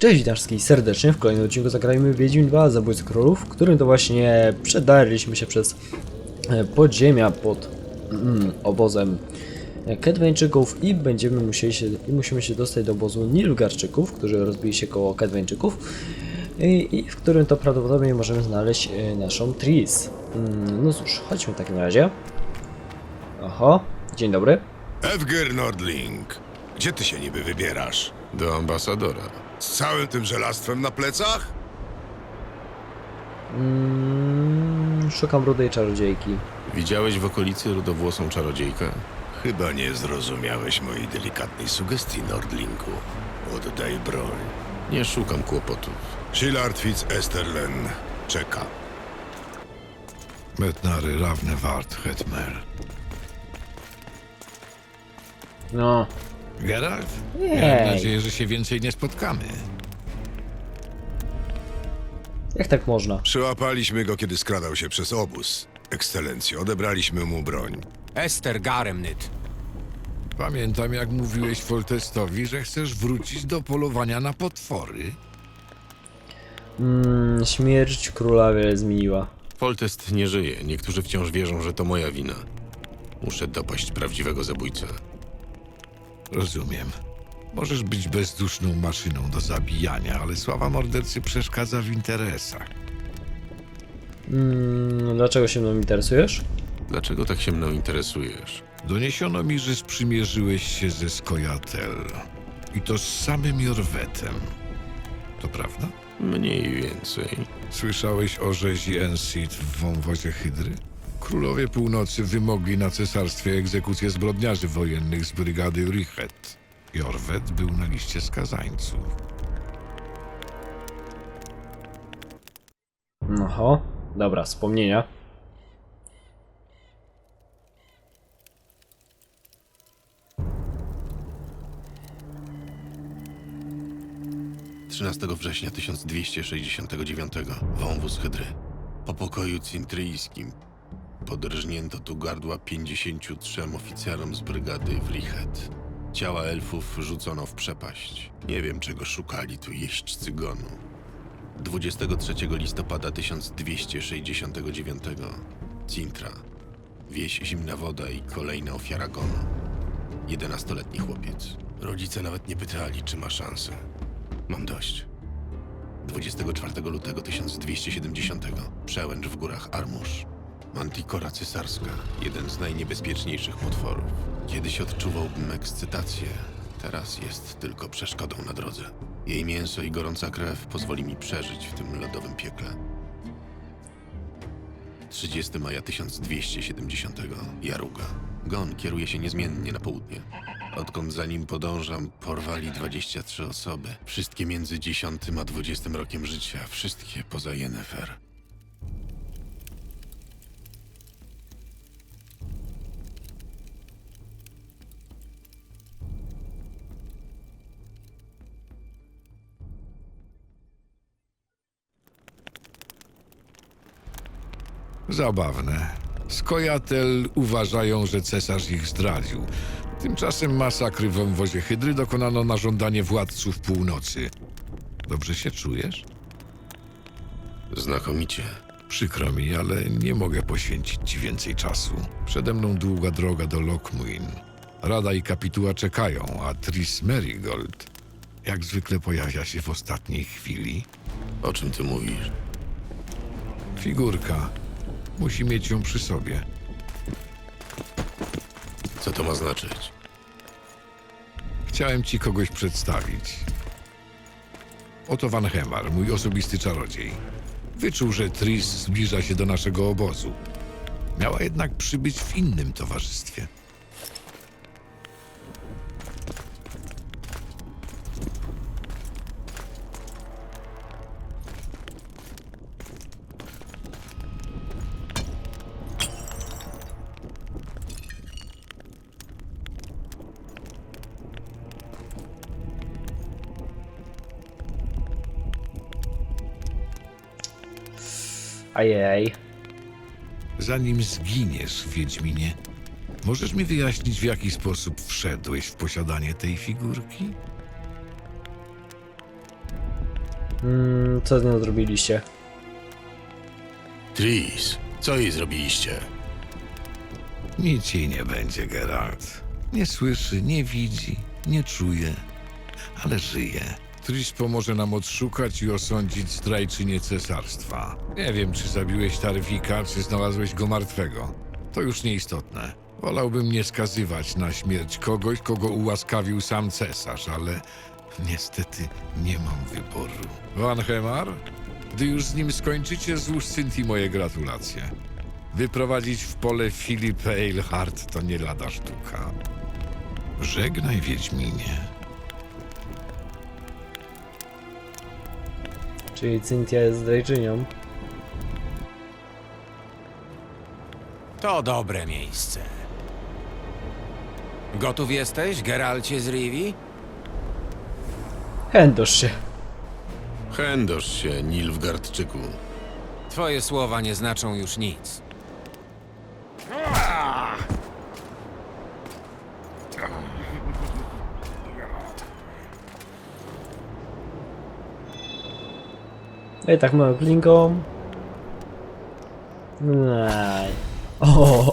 Cześć, witam wszystkich serdecznie. W kolejnym odcinku zagrajmy Wiedźmin 2 Zabójcy Królów, w którym to właśnie przedarliśmy się przez e, podziemia pod mm, obozem Kedweńczyków i będziemy musieli się, i musimy się dostać do obozu Nilfgaardczyków, którzy rozbili się koło Kedweńczyków i, i w którym to prawdopodobnie możemy znaleźć e, naszą Tris. Mm, no cóż, chodźmy w takim razie. Oho, dzień dobry. Evger Nordling, gdzie ty się niby wybierasz? Do ambasadora. Z całym tym żelastwem na plecach? Mm, szukam rudej czarodziejki. Widziałeś w okolicy rudowłosą czarodziejkę? Chyba nie zrozumiałeś mojej delikatnej sugestii, Nordlingu. Oddaj broń. Nie szukam kłopotów. Shillard Fitz Esterlen czeka. Metnary Rawne Wart Hetmer. No, Geralt? Miałem nadzieję, że się więcej nie spotkamy. jak tak można? Przyłapaliśmy go, kiedy skradał się przez obóz. Ekscelencjo, odebraliśmy mu broń. Ester Garemnyt. Pamiętam, jak mówiłeś Foltestowi, że chcesz wrócić do polowania na potwory. Mm, śmierć króla wiele zmieniła. Foltest nie żyje. Niektórzy wciąż wierzą, że to moja wina. Muszę dopaść prawdziwego zabójcę. Rozumiem. Możesz być bezduszną maszyną do zabijania, ale sława mordercy przeszkadza w interesach. Mm, dlaczego się mną interesujesz? Dlaczego tak się mną interesujesz? Doniesiono mi, że sprzymierzyłeś się ze Skojatel. I to z samym Jorwetem. To prawda? Mniej więcej. Słyszałeś o rzezi Ensit w wąwozie Hydry? Królowie Północy wymogli na cesarstwie egzekucję zbrodniarzy wojennych z brygady Richet. Jorwet był na liście skazańców. Oho, dobra, wspomnienia. 13 września 1269 wąwóz Hydry. Po pokoju cintryjskim podrżnięto tu gardła 53 oficerom z brygady w Lichet. Ciała elfów rzucono w przepaść. Nie wiem, czego szukali tu jeźdźcy gonu. 23 listopada 1269 Cintra. Wieś Zimna Woda i kolejna ofiara gonu. 11-letni chłopiec. Rodzice nawet nie pytali, czy ma szansę. Mam dość. 24 lutego 1270 przełęcz w górach Armusz. Mantikora cesarska, jeden z najniebezpieczniejszych potworów. Kiedyś odczuwałbym ekscytację, teraz jest tylko przeszkodą na drodze. Jej mięso i gorąca krew pozwoli mi przeżyć w tym lodowym piekle. 30 maja 1270 Jaruga. Gon kieruje się niezmiennie na południe. Odkąd za nim podążam, porwali 23 osoby. Wszystkie między 10 a 20 rokiem życia, wszystkie poza Yennefer. Zabawne. Skojatel uważają, że cesarz ich zdradził. Tymczasem masakry w wąwozie Hydry dokonano na żądanie władców północy. Dobrze się czujesz? Znakomicie. Przykro mi, ale nie mogę poświęcić ci więcej czasu. Przede mną długa droga do Lockmuin. Rada i kapituła czekają, a Tris Merigold jak zwykle pojawia się w ostatniej chwili. O czym ty mówisz? Figurka. Musi mieć ją przy sobie. Co to ma znaczyć? Chciałem ci kogoś przedstawić. Oto Van Hemar, mój osobisty czarodziej. Wyczuł, że Tris zbliża się do naszego obozu. Miała jednak przybyć w innym towarzystwie. Ajej. Zanim zginiesz, Wiedźminie, możesz mi wyjaśnić, w jaki sposób wszedłeś w posiadanie tej figurki? Mm, co z nią zrobiliście? Tris, co jej zrobiliście? Nic jej nie będzie, Geralt. Nie słyszy, nie widzi, nie czuje, ale żyje. Tris pomoże nam odszukać i osądzić zdrajczynię cesarstwa. Nie wiem, czy zabiłeś Tarwika, czy znalazłeś go martwego. To już nieistotne. Wolałbym nie skazywać na śmierć kogoś, kogo ułaskawił sam cesarz, ale niestety nie mam wyboru. Van Hemar? Gdy już z nim skończycie, złóż Cynthii moje gratulacje. Wyprowadzić w pole Filipa Eilhart to nie lada sztuka. Żegnaj, Wiedźminie. Czyli Cynthia jest zdrajczynią. To dobre miejsce. Gotów jesteś, Geralcie z Rivi? Chędosz się. Chędosz się, Nilfgardczyku. Twoje słowa nie znaczą już nic. Ej, tak moją klinką. Aj. O.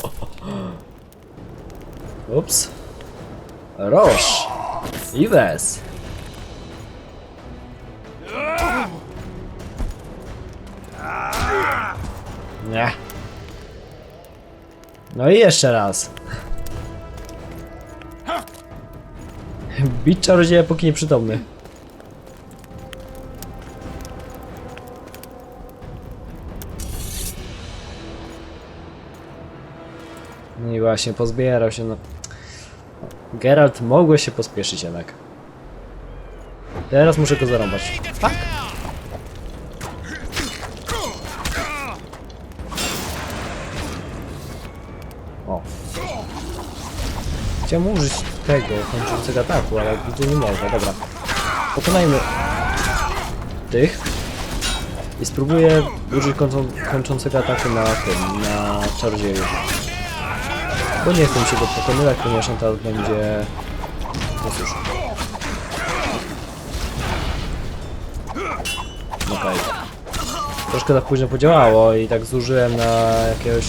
Ups. Roż. Iwes. Nie. No i jeszcze raz. Bić czarodzieja póki nieprzytomny. Właśnie, pozbierał się, no. Geralt, mogłeś się pospieszyć jednak. Teraz muszę go zarąbać. Tak? O. Chciałem użyć tego kończącego ataku, ale widzę nie można. Dobra. Pokonajmy tych. I spróbuję użyć kończą, kończącego ataku na tym, na czarodzieju. Bo nie chcę się go pokonywać, ponieważ on teraz będzie... No cóż. Okej. Troszkę tak późno podziałało i tak zużyłem na jakiegoś...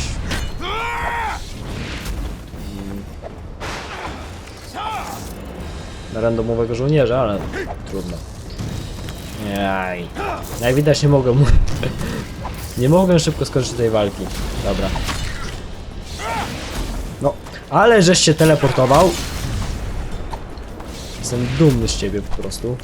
Mm. Na randomowego żołnierza, ale trudno. Jaj. Jak widać nie mogę nie mogę szybko skończyć tej walki. Dobra. Ale żeś się teleportował. Jestem dumny z ciebie po prostu.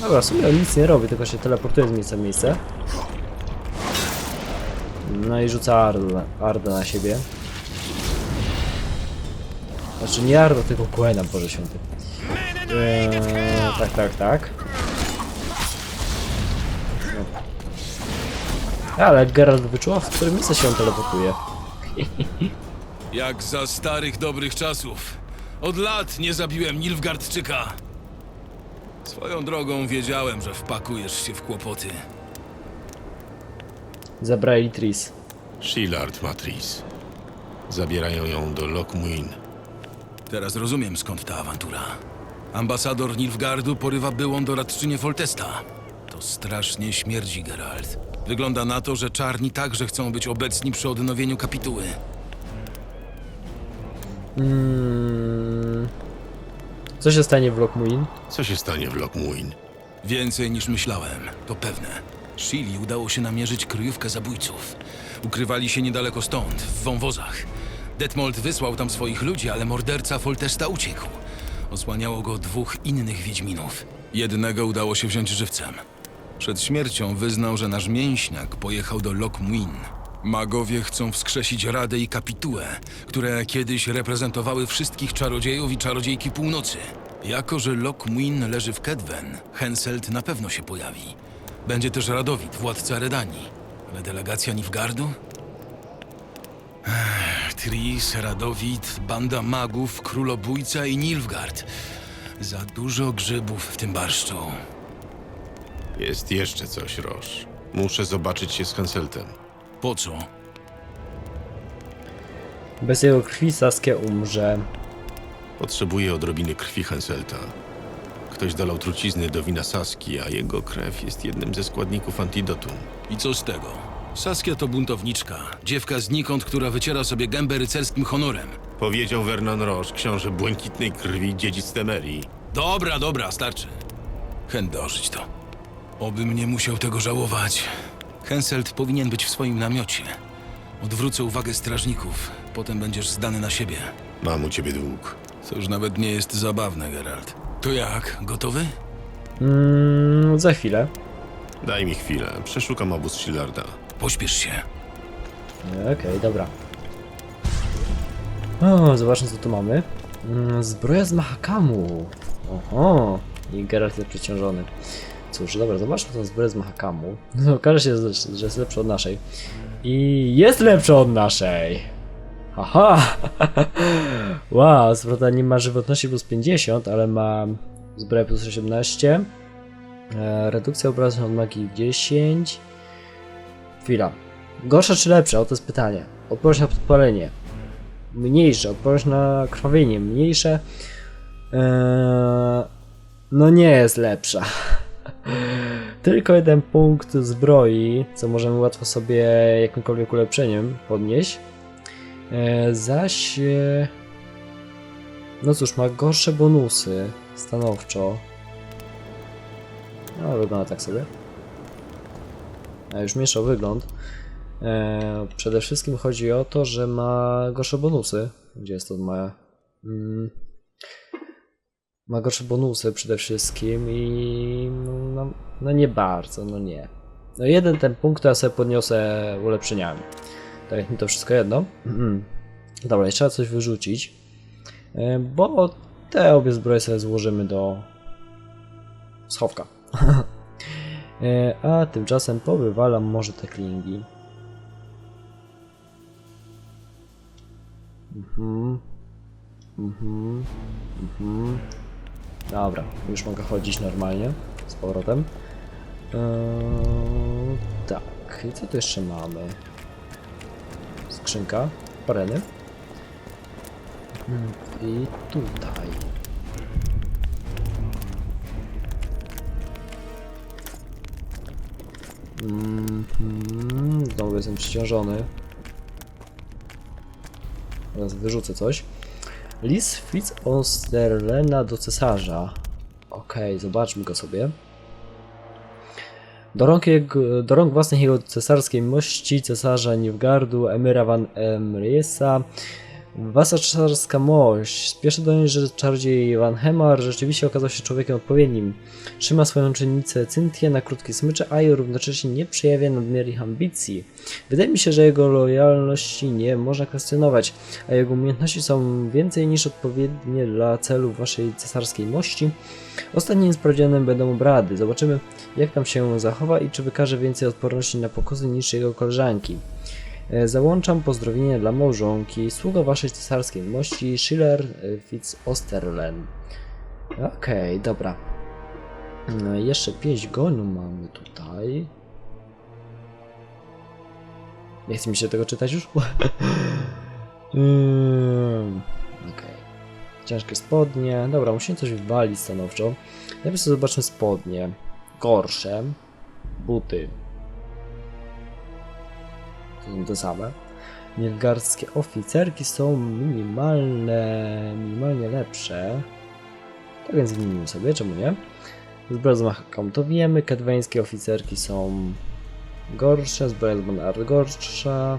Dobra, w sumie on nic nie robi, tylko się teleportuje z miejsca w miejsce. No i rzuca Ardę na siebie. Znaczy nie Arda, tylko Gwena, Boże Święty. Eee, tak, tak, tak. Ale Geralt wyczuła, w którym miejsce się on teleportuje. Jak za starych dobrych czasów. Od lat nie zabiłem Nilfgardczyka. Swoją drogą wiedziałem, że wpakujesz się w kłopoty. Zabrali Tris. Shillard ma Tris. Zabierają ją do Lockmuin. Teraz rozumiem skąd ta awantura. Ambasador Nilfgardu porywa byłą doradczynię Foltesta. To strasznie śmierdzi, Geralt. Wygląda na to, że czarni także chcą być obecni przy odnowieniu kapituły. Mm. Co się stanie w Lockmuin? Co się stanie w Lockmuin? Więcej niż myślałem, to pewne. Shili udało się namierzyć kryjówkę zabójców. Ukrywali się niedaleko stąd, w wąwozach. Detmold wysłał tam swoich ludzi, ale morderca Foltesta uciekł. Osłaniało go dwóch innych Wiedźminów. Jednego udało się wziąć żywcem. Przed śmiercią wyznał, że nasz mięśniak pojechał do Lockmuin. Magowie chcą wskrzesić Radę i Kapitułę, które kiedyś reprezentowały wszystkich czarodziejów i czarodziejki północy. Jako, że Lockmuin leży w Kedwen, Henselt na pewno się pojawi. Będzie też Radowid, władca Redanii. Ale delegacja Nilfgardu? Ech, Tris, Radowid, banda magów, królobójca i Nilfgaard. Za dużo grzybów w tym barszczu. Jest jeszcze coś, Roż. Muszę zobaczyć się z Henseltem. Po co? Bez jego krwi Saskia umrze. Potrzebuje odrobiny krwi Henselta. Ktoś dolał trucizny do wina Saski, a jego krew jest jednym ze składników antidotum. I co z tego? Saskia to buntowniczka, dziewka znikąd, która wyciera sobie gębę rycerskim honorem. Powiedział Vernon Roche, książę błękitnej krwi, dziedzic Temerii. Dobra, dobra, starczy. Hen dożyć to. Obym nie musiał tego żałować. Henselt powinien być w swoim namiocie. Odwrócę uwagę strażników, potem będziesz zdany na siebie. Mam u ciebie dług. To już nawet nie jest zabawne, Geralt. To jak, gotowy? Mm, za chwilę. Daj mi chwilę, przeszukam obóz Shillarda. Pośpiesz się. Okej, dobra. O, zobaczmy co tu mamy. Mm, Zbroja z Mahakamu. Oho, i Geralt jest przeciążony. Cóż, dobra, zobaczmy tę zbroję z Mahakamu. No, okaże się, że jest lepsza od naszej. I jest lepsza od naszej! Haha! wow, co prawda nie ma żywotności plus 50, ale ma zbroję plus 18. E, redukcja obrażeń od magii 10. Chwila. Gorsza czy lepsza? Oto jest pytanie. Odporność na podpalenie. Mniejsze. Odporność na krwawienie. Mniejsze. Eee, no nie jest lepsza. Tylko jeden punkt zbroi, co możemy łatwo sobie jakimkolwiek ulepszeniem podnieść. Eee, zaś... e, No cóż, ma gorsze bonusy. Stanowczo. No, wygląda tak sobie. A już mieszał wygląd. E, przede wszystkim chodzi o to, że ma gorsze bonusy. Gdzie jest to ma? Mm, ma gorsze bonusy przede wszystkim i no, nie bardzo, no nie. No jeden ten punkt to ja sobie podniosę ulepszeniami. Tak jak mi to wszystko jedno. Dobra, jeszcze trzeba coś wyrzucić. E, bo te obie zbroje sobie złożymy do schowka. E, A tymczasem powywalam może te klingi. Mhm. Mhm. Mhm. Dobra, już mogę chodzić normalnie z powrotem. Eee, tak, i co tu jeszcze mamy? Skrzynka, pareny. Mhm, I tutaj. Mhm, znowu jestem przeciążony. Teraz wyrzucę coś. Lis Fitz Osterlena do cesarza. Okej, zobaczmy go sobie. Do rąk, jego, do rąk jego cesarskiej mości, cesarza Nilfgaardu, Emyra van Emriesa, Wasza cesarska mość. Spieszę donieść, że czarodziej Van Hemar rzeczywiście okazał się człowiekiem odpowiednim. Trzyma swoją czynnicę Cynthię na krótkie smycze, a i równocześnie nie przejawia nadmiernych ambicji. Wydaje mi się, że jego lojalności nie można kwestionować, a jego umiejętności są więcej niż odpowiednie dla celów waszej cesarskiej mości. Ostatnim sprawdzianem będą obrady. Zobaczymy, jak tam się zachowa i czy wykaże więcej odporności na pokusy niż jego koleżanki. E, Załączam pozdrowienia dla małżonki, sługa waszej cesarskiej mości, Schiller e, Fitz Osterlen. Okej, dobra. No, jeszcze pięć gonu mamy tutaj. Nie chce mi się tego czytać już? Mm, Okej. Ciężkie spodnie. Dobra, musimy coś wywalić stanowczo. Najpierw sobie zobaczmy spodnie. Gorsze. Buty. To są te same. Oficerki są minimalne, minimalnie lepsze. Tak więc wymienimy sobie, czemu nie? Zbroja z machaką to wiemy, kedweńskie oficerki są gorsze, zbroja z Bonard gorsza.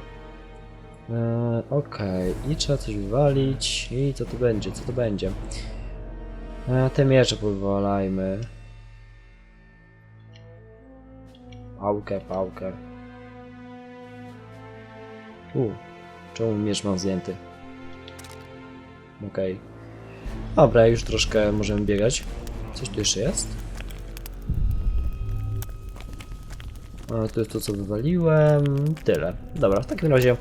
Eee, Okej, i trzeba coś wywalić. I co to będzie? Co to będzie? Eee, te miecze powywalajmy. Pałkę, pałkę. U, czemu miecz mam zdjęty? Okej. Dobra, już troszkę możemy biegać. Coś tu jeszcze jest? A, to jest to, co wywaliłem. Tyle. Dobra, w takim razie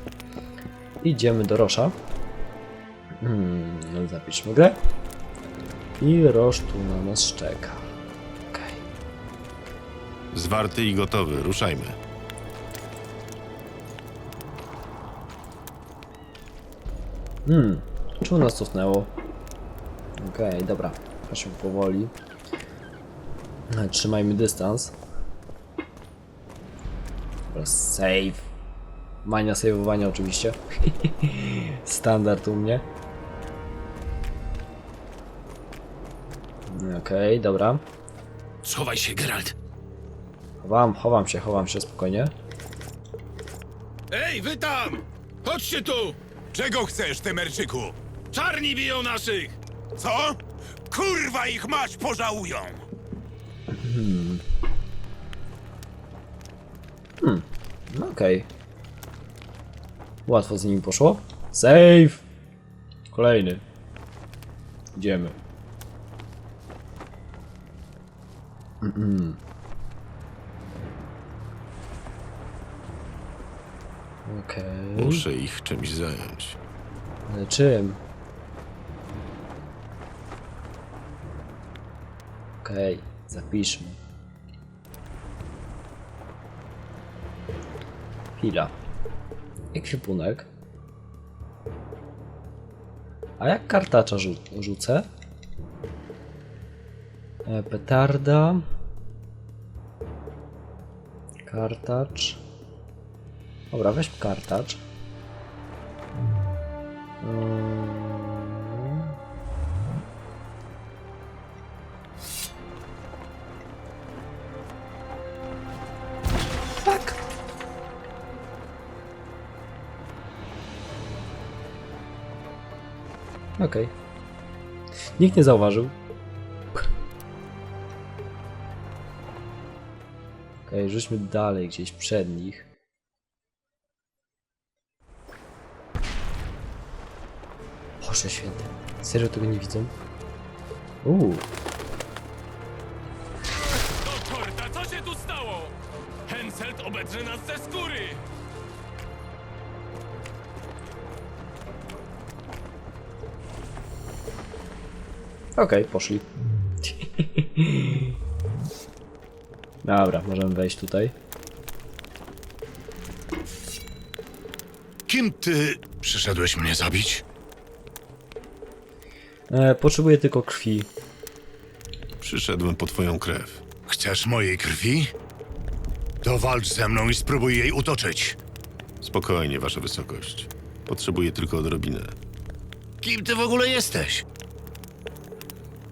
idziemy do Rosza. Hmm, zapiszmy grę. I Rosz tu na nas czeka. Okej. Zwarty i gotowy, ruszajmy. Hmm, czemu nas cofnęło? Okej, dobra. Chodźmy powoli. E, Trzymajmy dystans. Dobra, Save. Mania save'owania oczywiście. Standard u mnie. Okej, dobra. Schowaj się, Geralt. Chowam, chowam się, chowam się spokojnie. Ej, wy tam! Chodźcie tu! Czego chcesz, Temerczyku? Czarni biją naszych! Co? Kurwa ich mać pożałują! No okej. Łatwo z nimi poszło. Save! Kolejny. Idziemy. Mm-mm. Okej. Muszę ich czymś zająć. Ale czym? Okej, zapiszmy. Chwila. Ekwipunek. A jak kartacza rzu rzucę? E, petarda. Kartacz. Dobra, weź kartacz. Fuck. Okej. Nikt nie zauważył. Okej, rzućmy dalej, gdzieś przed nich. Boże święty. Serio tego nie widzą? Uuu. Do korta, co się tu stało? Henselt obedrze nas ze skóry! Okej, poszli. Dobra, możemy wejść tutaj. Kim ty przyszedłeś mnie zabić? E, potrzebuję tylko krwi. Przyszedłem po twoją krew. Chcesz mojej krwi? To walcz ze mną i spróbuj jej utoczyć. Spokojnie, wasza wysokość. Potrzebuję tylko odrobinę. Kim ty w ogóle jesteś?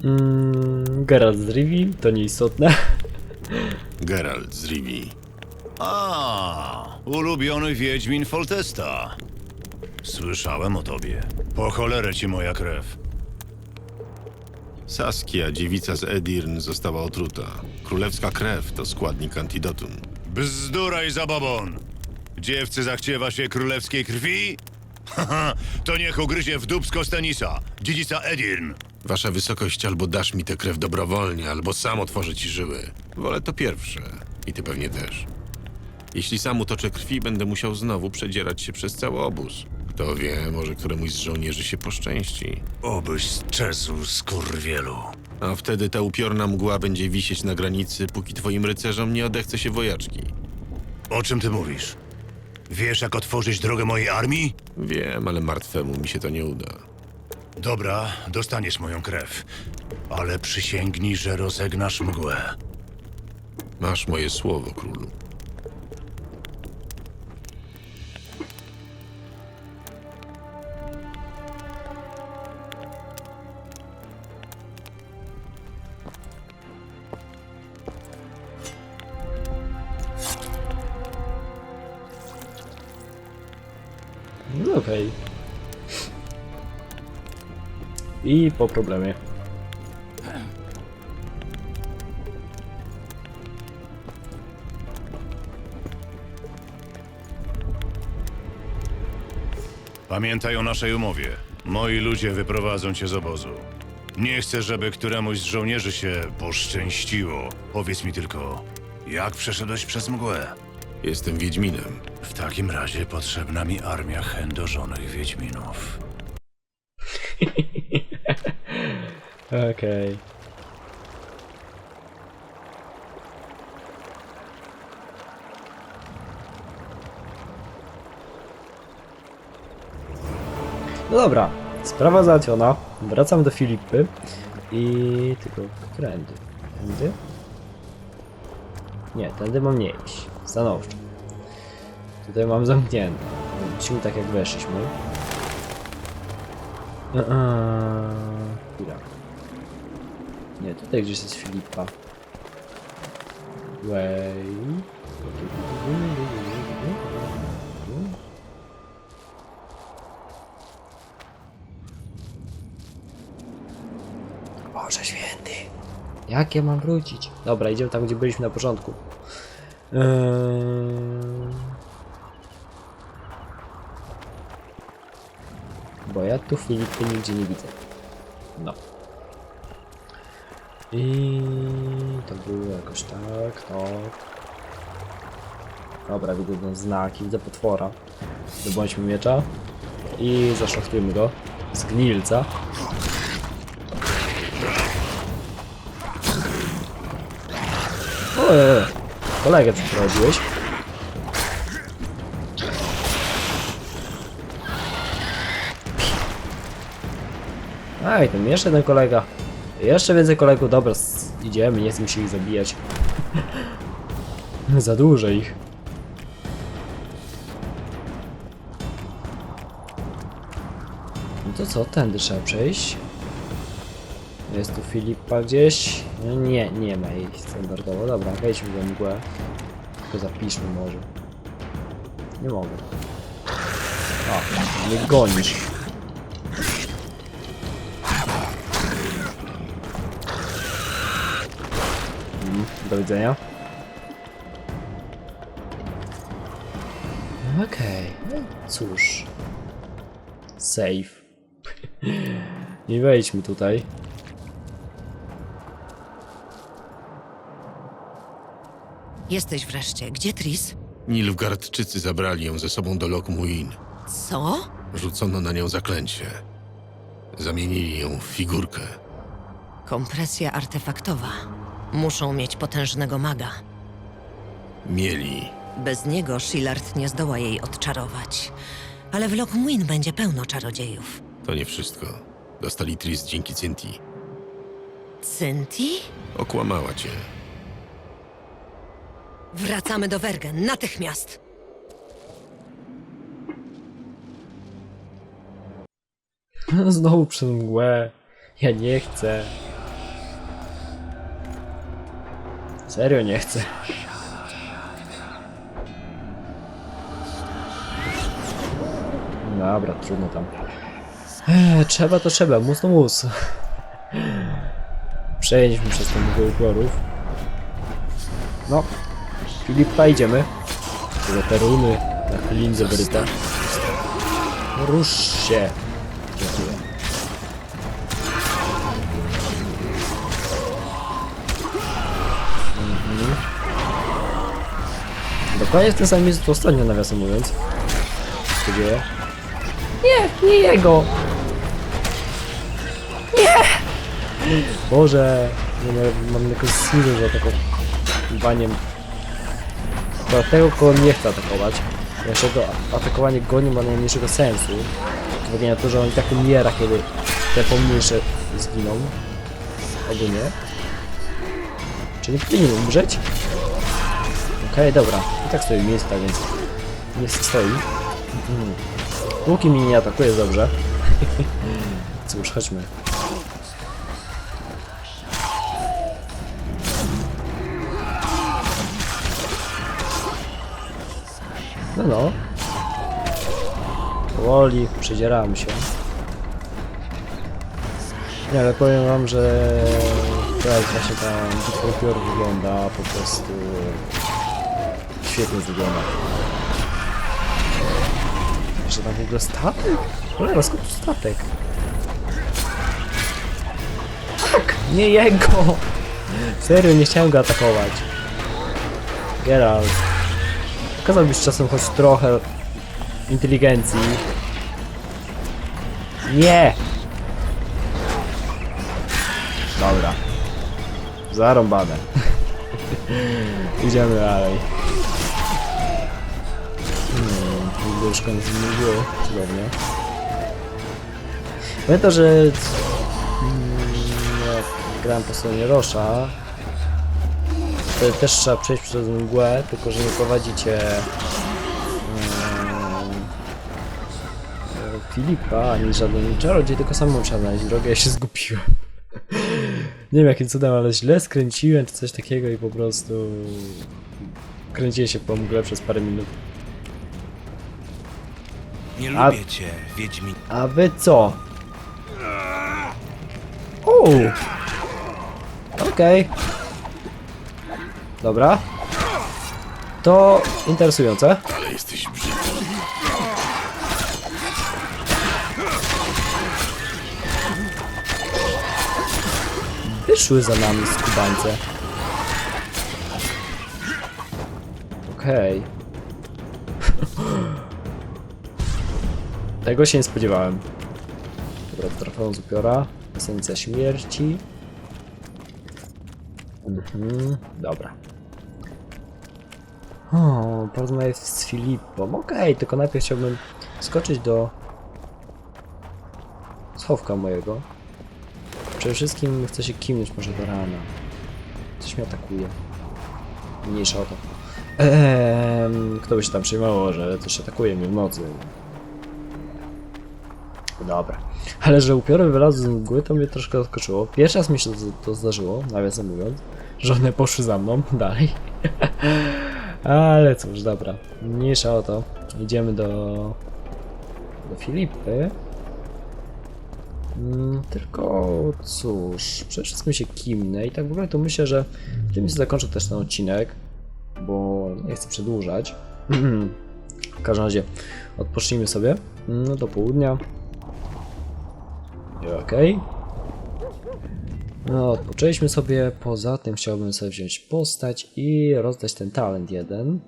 Mm, Geralt z Rivi, to nieistotne. Geralt z Rivii. A, ulubiony Wiedźmin Foltesta. Słyszałem o tobie. Po cholerę ci moja krew. Saskia, dziewica z Edirn, została otruta. Królewska krew to składnik antidotum. Bzdura i zabobon! Dziewcy zachciewa się królewskiej krwi? Haha, to niech ugryzie w dubsko Stanisa, dziedzica Edirn. Wasza wysokość albo dasz mi tę krew dobrowolnie, albo sam otworzę ci żyły. Wolę to pierwsze. I ty pewnie też. Jeśli sam utoczę krwi, będę musiał znowu przedzierać się przez cały obóz. Kto wie, może któremuś z żołnierzy się poszczęści. Obyś strzesł, skurwielu. A wtedy ta upiorna mgła będzie wisieć na granicy, póki twoim rycerzom nie odechce się wojaczki. O czym ty mówisz? Wiesz, jak otworzyć drogę mojej armii? Wiem, ale martwemu mi się to nie uda. Dobra, dostaniesz moją krew. Ale przysięgnij, że rozegnasz mgłę. Masz moje słowo, królu. Okej. I po problemie. Pamiętaj o naszej umowie. Moi ludzie wyprowadzą cię z obozu. Nie chcę, żeby któremuś z żołnierzy się poszczęściło. Powiedz mi tylko, jak przeszedłeś przez mgłę? Jestem Wiedźminem. W takim razie potrzebna mi armia chędożonych wiedźminów. Okej. No dobra, sprawa załatwiona. Wracam do Filipy i tylko którędy? Tędy? Nie, tędy mam nie iść. Stanowczo. Tutaj mam zamknięte. Wrócimy tak jak weszliśmy. Eee, Chwila. Nie, tutaj gdzieś jest Filipa. Wait. Boże święty. Jak ja mam wrócić? Dobra, idziemy tam, gdzie byliśmy na początku. Eee... Bo ja tu Filipy nigdzie nie widzę. No. I to było jakoś tak, tak. Dobra, widzę ten znak, widzę potwora. Zdobądźmy miecza i zaszlachtujmy go. Zgnilca. Ojej, kolegę przeprowadziłeś. Aj, ten jeszcze jeden kolega. Jeszcze więcej kolegów, dobra, idziemy, nie chcę się ich zabijać. Za dużo ich. No to co, tędy trzeba przejść. Jest tu Filipa gdzieś? No nie, nie ma jej standardowo. Dobra, wejdźmy do mgłę. Tylko zapiszmy może. Nie mogę. A, mnie gonisz. Do widzenia. Okej, no cóż. Save. Nie wejdźmy tutaj. Jesteś wreszcie. Gdzie Tris? Nilfgaardczycy zabrali ją ze sobą do Lokmuin. Co? Rzucono na nią zaklęcie. Zamienili ją w figurkę. Kompresja artefaktowa. Muszą mieć potężnego maga. Mieli. Bez niego Shillard nie zdoła jej odczarować. Ale w Lockmuin będzie pełno czarodziejów. To nie wszystko. Dostali Tris dzięki Cinti. Cynti? Okłamała cię. Wracamy do Wergen, natychmiast! Znowu przez mgłę. Ja nie chcę. Serio nie chcę. Dobra, trudno tam. Eee, trzeba to trzeba, mus to mus. Przejedźmy przez ten mgłę upiorów. No. Filipa, idziemy. Do te runy, na linzę wyryte. Rusz się. Dokładnie w tym samym miejscu ostatnio, nawiasem mówiąc. Co się dzieje? Nie, nie jego! Nie! Boże, nie no, mam jakoś snizę za atakowaniem. To tego, kogo nie chcę atakować. Naszego atakowanie go nie ma najmniejszego sensu. Z uwagi na to, że on i tak umiera, kiedy te pomniejsze zginą. Albo nie. Czy nie powinien umrzeć? Okej, dobra. I tak stoi tak więc niech stoi. Mhm. Póki mnie nie atakuje, jest dobrze. Cóż, chodźmy. No no. Powoli przedzierałem się. Nie, ale powiem wam, że teraz właśnie ta bitwa wygląda po prostu świetnie wygląda. Jeszcze tam w ogóle statek? Cholera, skąd tu statek? Tak! Nie jego! Serio, nie chciałem go atakować. Geralt. Okazałbyś czasem choć trochę inteligencji. Nie! Dobra. Zarąbane. Idziemy dalej. Widzę już koniec mgły. Cudownie. Pamiętam, że mm, jak grałem po stronie Rosza, to też trzeba przejść przez mgłę, tylko że nie prowadzicie Filipa, ani żaden czarodziej, tylko samemu trzeba znaleźć drogę, ja się zgubiłem. Nie wiem jakim cudem, ale źle skręciłem czy coś takiego i po prostu kręciłem się po mgle przez parę minut. Nie A- lubię cię, Wiedźmin. A wy co? O! Okej. Dobra. To interesujące. Ale jesteś brzydki. Wyszły za nami skubańce. Okej. Tego się nie spodziewałem. Dobra, trofeum z upiora. Esencja śmierci. Mhm, dobra. O, porozmawiać z Filipą. Okej, tylko najpierw chciałbym skoczyć do schowka mojego. Przede wszystkim chcę się kimnąć może do rana. Coś mnie atakuje. Mniejsza o to. Ehm, kto by się tam przejmował, że coś atakuje mnie w nocy. Dobra. Ale że upiory wylazły z mgły, to mnie troszkę zaskoczyło. Pierwszy raz mi się to, to zdarzyło, nawiasem mówiąc, że one poszły za mną dalej. Ale cóż, dobra. Mniejsza o to. Idziemy do... do Filipy. Mm, tylko cóż, przede wszystkim się kimnę i tak w ogóle to myślę, że w tym zakończę też ten odcinek, bo nie chcę przedłużać. w każdym razie odpocznijmy sobie no, do południa. Okej. No, odpoczęliśmy sobie. Poza tym chciałbym sobie wziąć postać i rozdać ten talent jeden.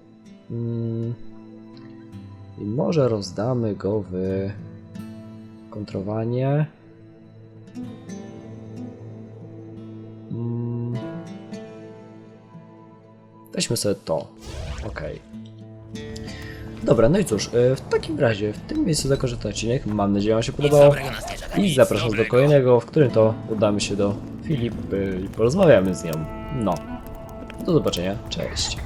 Mm. I może rozdamy go w kontrowanie. Mm. Weźmy sobie to. Ok. Dobra, no i cóż, e, w takim razie w tym miejscu zakończę ten odcinek. Mam nadzieję, że Wam się podobało. I zapraszam do kolejnego, w którym to udamy się do Filipy i porozmawiamy z nią. No. Do zobaczenia. Cześć.